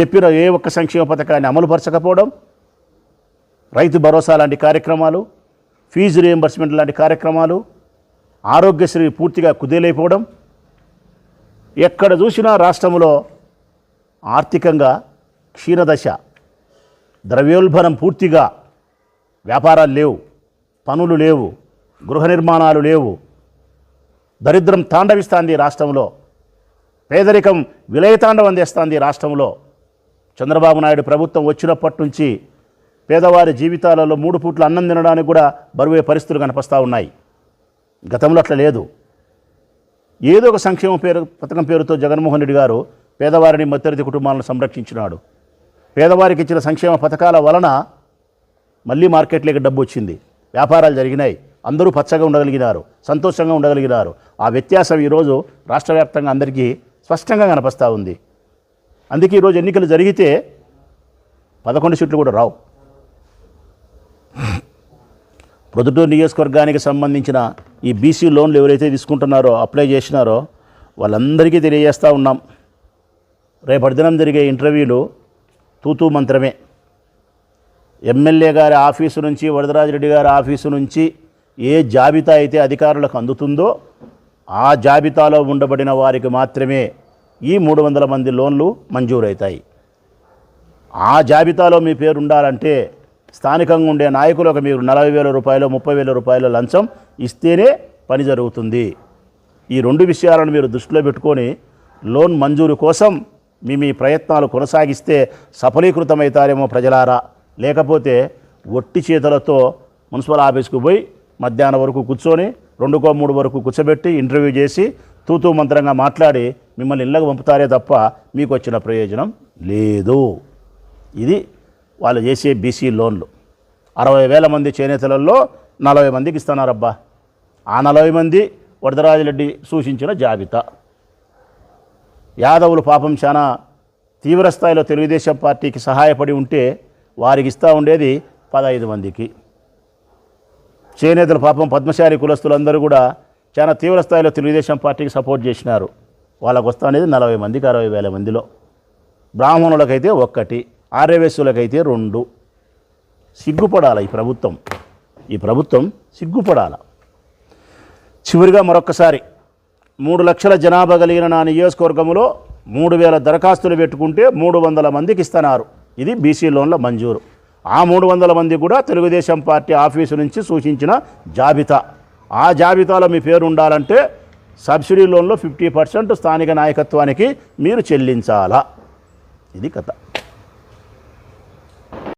చెప్పిన ఏ ఒక్క సంక్షేమ పథకాన్ని అమలుపరచకపోవడం రైతు భరోసా లాంటి కార్యక్రమాలు ఫీజు రియంబర్స్మెంట్ లాంటి కార్యక్రమాలు ఆరోగ్యశ్రీ పూర్తిగా కుదేలైపోవడం ఎక్కడ చూసినా రాష్ట్రంలో ఆర్థికంగా క్షీణదశ ద్రవ్యోల్బణం పూర్తిగా వ్యాపారాలు లేవు పనులు లేవు గృహ నిర్మాణాలు లేవు. దరిద్రం తాండవిస్తాంది రాష్ట్రంలో పేదరికం విలయతాండవం చేస్తాంది రాష్ట్రంలో. చంద్రబాబు నాయుడు ప్రభుత్వం వచ్చినప్పటి నుంచి పేదవారి జీవితాలలో మూడు పూట్ల అన్నం తినడానికి కూడా బరువే పరిస్థితులు కనిపిస్తూ ఉన్నాయి. గతంలో అట్లా లేదు. ఏదో ఒక సంక్షేమ పేరు పథకం పేరుతో జగన్మోహన్ రెడ్డి గారు పేదవారిని మధ్యతరగతి కుటుంబాలను సంరక్షించినాడు. పేదవారికి ఇచ్చిన సంక్షేమ పథకాల వలన మళ్ళీ మార్కెట్లోకి డబ్బు వచ్చింది. వ్యాపారాలు జరిగినాయి. అందరూ పచ్చగా ఉండగలిగినారు సంతోషంగా ఉండగలిగినారు. ఆ వ్యత్యాసం ఈరోజు రాష్ట్ర వ్యాప్తంగా అందరికీ స్పష్టంగా కనిపిస్తూ ఉంది. అందుకే ఈరోజు ఎన్నికలు జరిగితే పదకొండు సీట్లు కూడా రావు. ప్రొద్దుటూరు నియోజకవర్గానికి సంబంధించిన ఈ బీసీ లోన్లు ఎవరైతే తీసుకుంటున్నారో అప్లై చేసినారో వాళ్ళందరికీ తెలియజేస్తూ ఉన్నాం. రేపటి దినం జరిగే ఇంటర్వ్యూలు తూతూ మంత్రమే. ఎమ్మెల్యే గారి ఆఫీసు నుంచి వరదరాజరెడ్డి గారి ఆఫీసు నుంచి ఏ జాబితా అయితే అధికారులకు అందుతుందో ఆ జాబితాలో ఉండబడిన వారికి మాత్రమే ఈ మూడు వందల మంది లోన్లు మంజూరవుతాయి ఆ జాబితాలో మీ పేరు ఉండాలంటే స్థానికంగా ఉండే నాయకులకు మీరు నలభై వేల రూపాయలు ముప్పై వేల రూపాయల లంచం ఇస్తేనే పని జరుగుతుంది. ఈ రెండు విషయాలను మీరు దృష్టిలో పెట్టుకొని లోన్ మంజూరు కోసం మీ మీ ప్రయత్నాలు కొనసాగిస్తే సఫలీకృతమవుతారేమో ప్రజలారా. లేకపోతే ఒట్టి చేతులతో మున్సిపల్ ఆఫీస్కు పోయి మధ్యాహ్నం వరకు కూర్చొని రెండుకో మూడు వరకు కూర్చోబెట్టి ఇంటర్వ్యూ చేసి తూతూ మంత్రంగా మాట్లాడి మిమ్మల్ని ఇళ్ళకు పంపుతారే తప్ప మీకు వచ్చిన ప్రయోజనం లేదు. ఇది వాళ్ళు చేసే బీసీ లోన్లు. అరవై వేల మంది చేనేతలలో నలభై మందికి ఇస్తున్నారబ్బా. ఆ నలభై మంది వరదరాజరెడ్డి సూచించిన జాబితా. యాదవులు పాపం చాలా తీవ్రస్థాయిలో తెలుగుదేశం పార్టీకి సహాయపడి ఉంటే వారికి ఇస్తూ ఉండేది పదహైదు మందికి. చేనేతల పాపం పద్మశాలి కులస్తులందరూ కూడా చాలా తీవ్ర స్థాయిలో తెలుగుదేశం పార్టీకి సపోర్ట్ చేసినారు. వాళ్ళకు వస్తా అనేది నలభై మందికి అరవై వేల మందిలో. బ్రాహ్మణులకైతే ఒక్కటి ఆర్యవేశులకైతే రెండు. సిగ్గుపడాల ఈ ప్రభుత్వం? ఈ ప్రభుత్వం సిగ్గుపడాల? చివరిగా మరొక్కసారి మూడు లక్షల జనాభా కలిగిన నా నియోజకవర్గంలో మూడు వేల దరఖాస్తులు పెట్టుకుంటే మూడు వందల మందికి ఇస్తున్నారు. ఇది బీసీ లోన్ల మంజూరు. ఆ మూడు వందల మంది కూడా తెలుగుదేశం పార్టీ ఆఫీసు నుంచి సూచించిన జాబితా. ఆ జాబితాలో మీ పేరు ఉండాలంటే సబ్సిడీ లోన్లో ఫిఫ్టీ పర్సెంట్ స్థానిక నాయకత్వానికి మీరు చెల్లించాలా? ఇది కథ.